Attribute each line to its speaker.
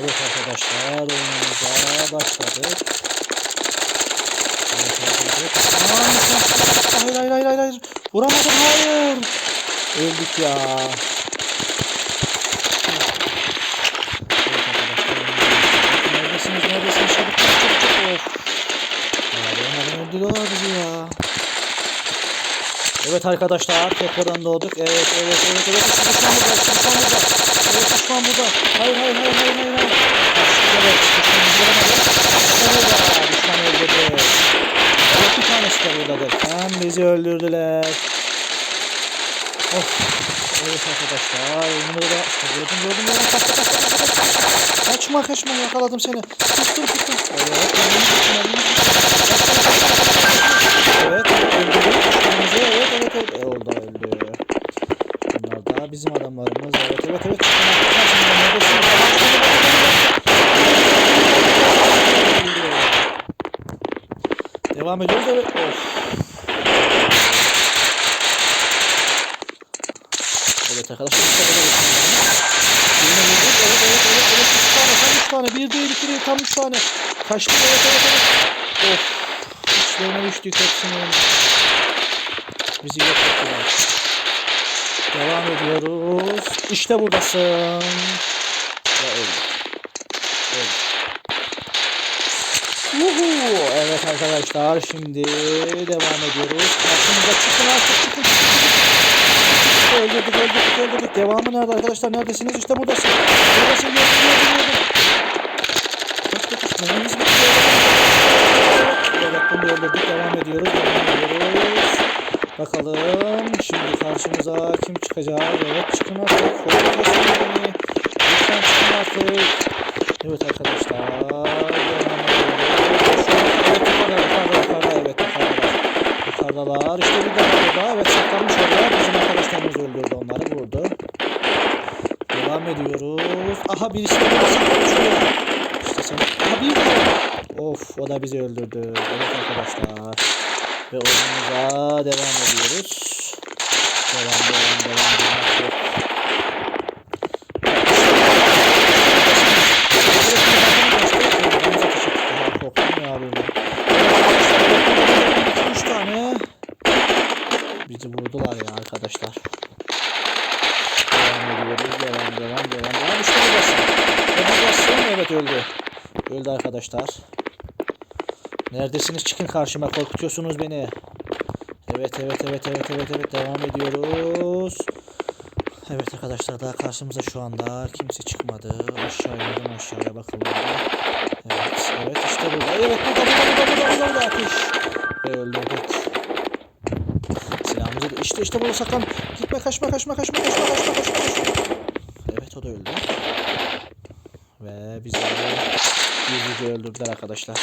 Speaker 1: Evet arkadaşlar oyunumuza başladık. Evet, evet. Aa, hayır hayır hayır hayır hayır. Vuramadım hayır. Öldük ya. Evet arkadaşlar. Neredesiniz neredesiniz çabuk çabuk çabuk benim öldüler bizi ya. Evet arkadaşlar tekrardan doğduk. Evet evet evet evet düşman burada düşman burada. Evet düşman burada. Hayır hayır hayır hayır hayır. hayır. Evet düşman vuramadı. İşte burada düşman öldürdü. Evet bir Hem bizi öldürdüler. Of. Evet arkadaşlar. Bunu da gördüm gördüm gördüm. Kaçma kaçma kaçma kaçma. Kaçma kaçma yakaladım seni. Tuttum tuttum. Evet. Kaçma kaçma. Evet düşmanımızı. Evet evet evet. E, oldu öldü. Bunlar da bizim adamlarımız. Evet evet evet. Çıkın arkadaşlar şimdi neredesiniz? Devam ediyoruz evet. Of. Evet arkadaşlar. Yine vurduk. Evet evet evet. evet. Üç tane tam üç tane. Bir değil iki değil tam üç tane. Kaçtı evet evet evet. Of. İçlerine düştük hepsini. Bizi yok ettiler. Devam ediyoruz. İşte buradasın. Ve öldük. Öldük. Yuhu. Evet arkadaşlar şimdi devam ediyoruz. Karşımıza çıkın artık çıkın. Öldürdük öldürdük öldürdük. Devamı nerede arkadaşlar? Neredesiniz? İşte buradasın. Buradasın gördüm gördüm gördüm. Kaç kaç kaç. Evet bunu öldürdük. Devam ediyoruz. Devam ediyoruz. Bakalım şimdi karşımıza kim çıkacak? Evet çıkın artık. Lütfen çıkın artık. Evet arkadaşlar. Yukarıdalar. İşte bir daha burada. Evet saklanmış orada. Bizim arkadaşlarımız öldürdü onları vurdu. Devam ediyoruz. Aha birisi de saklanmış oraya. İşte sen. Aha bir daha. Of o da bizi öldürdü. Evet arkadaşlar. Ve oyunumuza devam ediyoruz. Devam devam devam devam. Korktum ya böyle. Üç tane. Bizi vurdular ya arkadaşlar. Devam ediyoruz. Devam devam devam. devam. İşte buradasın. E buradasın. Evet öldü. Öldü arkadaşlar. Neredesiniz? Çıkın karşıma. Korkutuyorsunuz beni. Evet evet evet evet evet evet devam ediyoruz. Evet arkadaşlar daha karşımıza şu anda kimse çıkmadı. Aşağı inelim aşağıya bakalım. Evet evet işte burada. Evet burada burada burada burada burada ateş. Ve öldürdük. İşte işte burada saklan. Gitme kaçma kaçma kaçma kaçma kaçma kaçma. Evet o da öldü. Ve bizi yüzücü öldürdüler arkadaşlar.